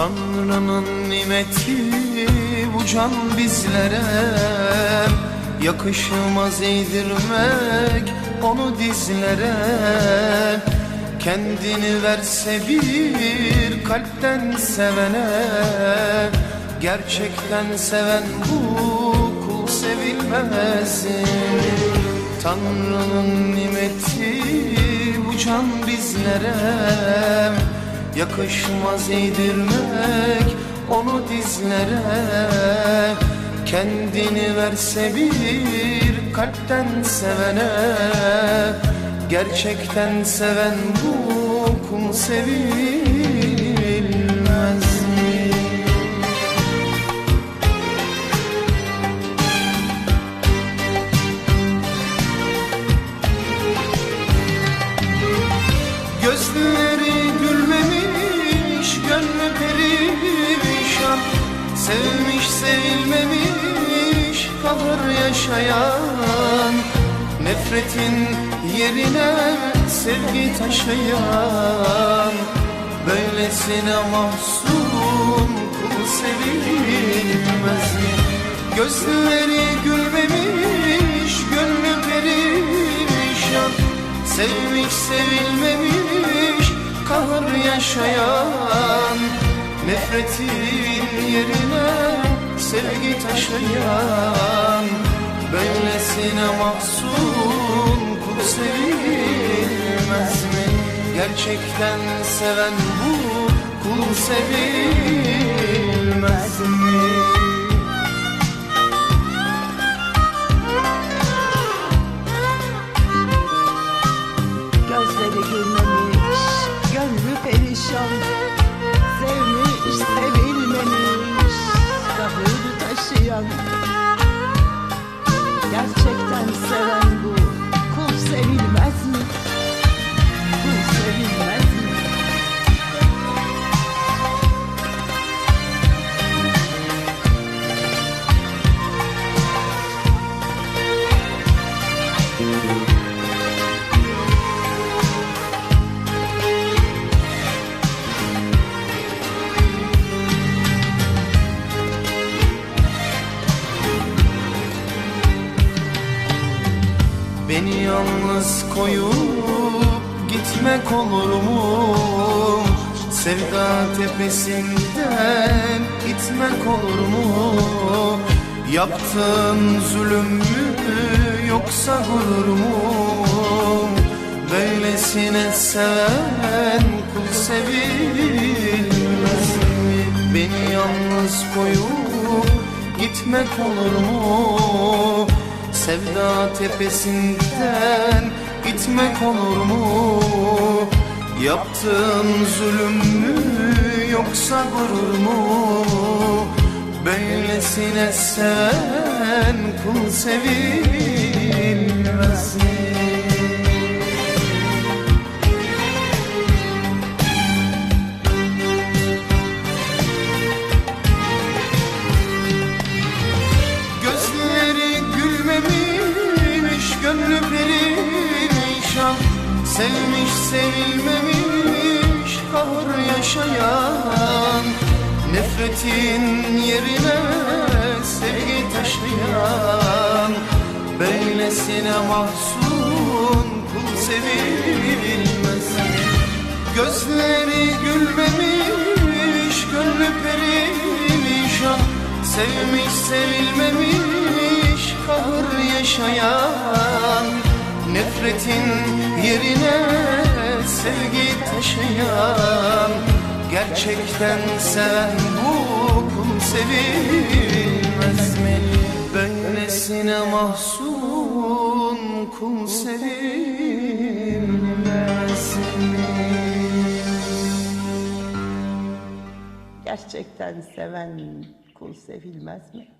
Tanrı'nın nimeti bu can bizlere. Yakışmaz eğdirmek onu dizlere. Kendini verse bir kalpten sevene. Gerçekten seven bu kul sevilmez Tanrı'nın nimeti bu can bizlere Yakışmaz eğdirmek onu dizlere. Kendini verse bir kalpten sevene. Gerçekten seven bu kul sevilmez Sevmiş sevilmemiş, kalır yaşayan. Nefretin yerine sevgi taşıyan. Böylesine mahzun kul sevilmez mi? Gözleri gülmemiş, gönlü perişan Sevmiş sevilmemiş, kahır yaşayan Nefretin yerine sevgi taşıyan Böylesine mahzun kul sevilmez mi? Gerçekten seven bu kul sevilmez mi? Taşıyan Gerçekten seven bu, kul sevilmez mi? Kul sevilmez mi? Beni yalnız koyup gitmek olur mu? Sevda tepesinden gitmek olur mu? Yaptığın zulüm mü yoksa gurur mu? Böylesine seven kul sevilmez mi? Beni yalnız koyup gitmek olur mu? Sevda tepesinden gitmek olur mu? Yaptığın zulüm mü yoksa gurur mu? Böylesine sen kul sevilmez? Sevmiş sevilmemiş, kahır yaşayan Nefretin yerine sevgi taşıyan. Böylesine mahzun kul sevilmez. Gözleri gülmemiş, gönlü perişan Sevmiş sevilmemiş, kahır yaşayan Nefretin yerine sevgi taşıyan Gerçekten seven bu kul sevilmez mi? Böylesine mahzun kul sevilmez mi? Gerçekten seven kul sevilmez mi?